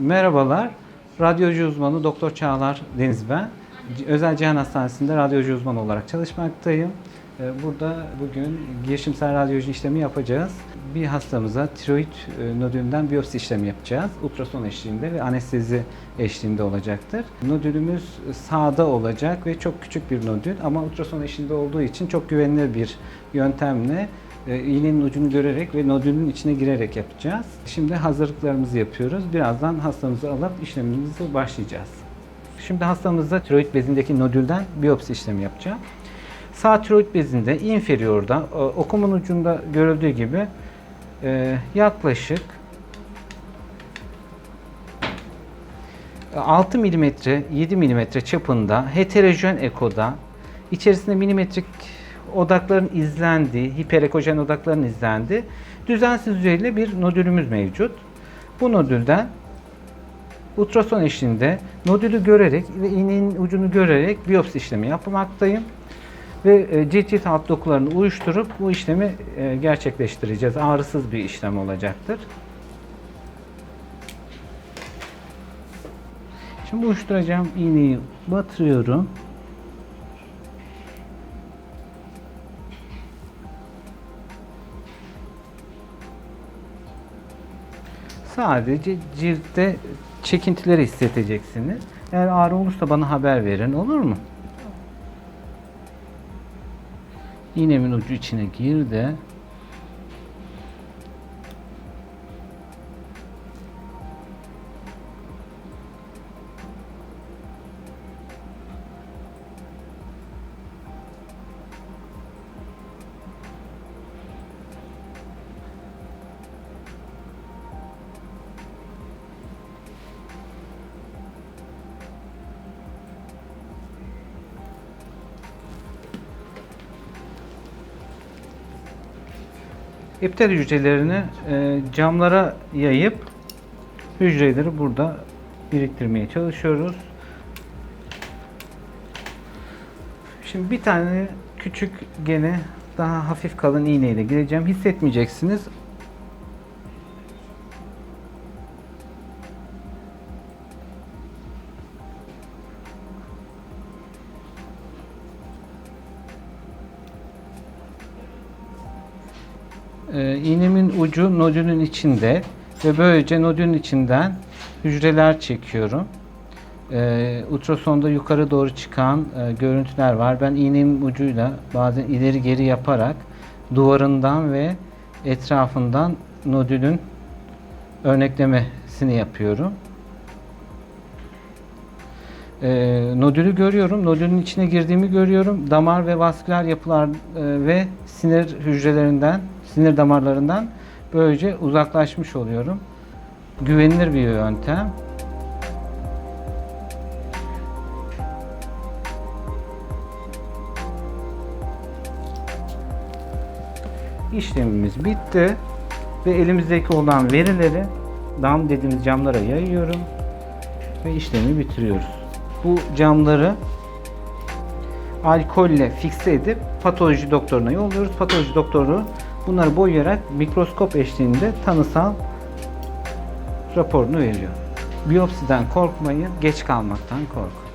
Merhabalar. Radyocu uzmanı Doktor Çağlar Deniz ben. Özel Cihan Hastanesi'nde radyocu uzmanı olarak çalışmaktayım. Ee, Burada bugün girişimsel radyoloji işlemi yapacağız. Bir hastamıza tiroid e, nodülünden biyopsi işlemi yapacağız. Ultrason eşliğinde ve anestezi eşliğinde olacaktır. Nodülümüz sağda olacak ve çok küçük bir nodül ama ultrason eşliğinde olduğu için çok güvenilir bir yöntemle iğnenin ucunu görerek ve nodülün içine girerek yapacağız. Şimdi hazırlıklarımızı yapıyoruz. Birazdan hastamızı alıp işlemimize başlayacağız. Şimdi hastamızda tiroid bezindeki nodülden biyopsi işlemi yapacağım. Sağ tiroid bezinde inferiorda e, okumun ucunda görüldüğü gibi e, yaklaşık 6 mm, 7 mm çapında heterojen ekoda içerisinde milimetrik odakların izlendiği, hiperekojen odakların izlendiği düzensiz düzeyli bir nodülümüz mevcut. Bu nodülden ultrason eşliğinde nodülü görerek ve iğnenin ucunu görerek biyopsi işlemi yapmaktayım. Ve e, cilt cilt alt dokularını uyuşturup bu işlemi e, gerçekleştireceğiz. Ağrısız bir işlem olacaktır. Şimdi uyuşturacağım iğneyi batırıyorum. Sadece ciltte çekintileri hissedeceksiniz. Eğer ağrı olursa bana haber verin olur mu? İğnemin ucu içine girdi. İptal hücrelerini e, camlara yayıp hücreleri burada biriktirmeye çalışıyoruz. Şimdi bir tane küçük gene daha hafif kalın iğneyle gireceğim. Hissetmeyeceksiniz. Ee, iğnemin ucu nodülün içinde ve böylece nodülün içinden hücreler çekiyorum. Ee, ultrasonda yukarı doğru çıkan e, görüntüler var. Ben iğnemin ucuyla bazen ileri geri yaparak duvarından ve etrafından nodülün örneklemesini yapıyorum. Ee, nodülü görüyorum. Nodülün içine girdiğimi görüyorum. Damar ve vasküler yapılar e, ve sinir hücrelerinden, sinir damarlarından böylece uzaklaşmış oluyorum. Güvenilir bir yöntem. İşlemimiz bitti ve elimizdeki olan verileri dam dediğimiz camlara yayıyorum ve işlemi bitiriyoruz. Bu camları alkolle fikse edip patoloji doktoruna yolluyoruz. Patoloji doktoru bunları boyayarak mikroskop eşliğinde tanısal raporunu veriyor. Biyopsiden korkmayın, geç kalmaktan korkun.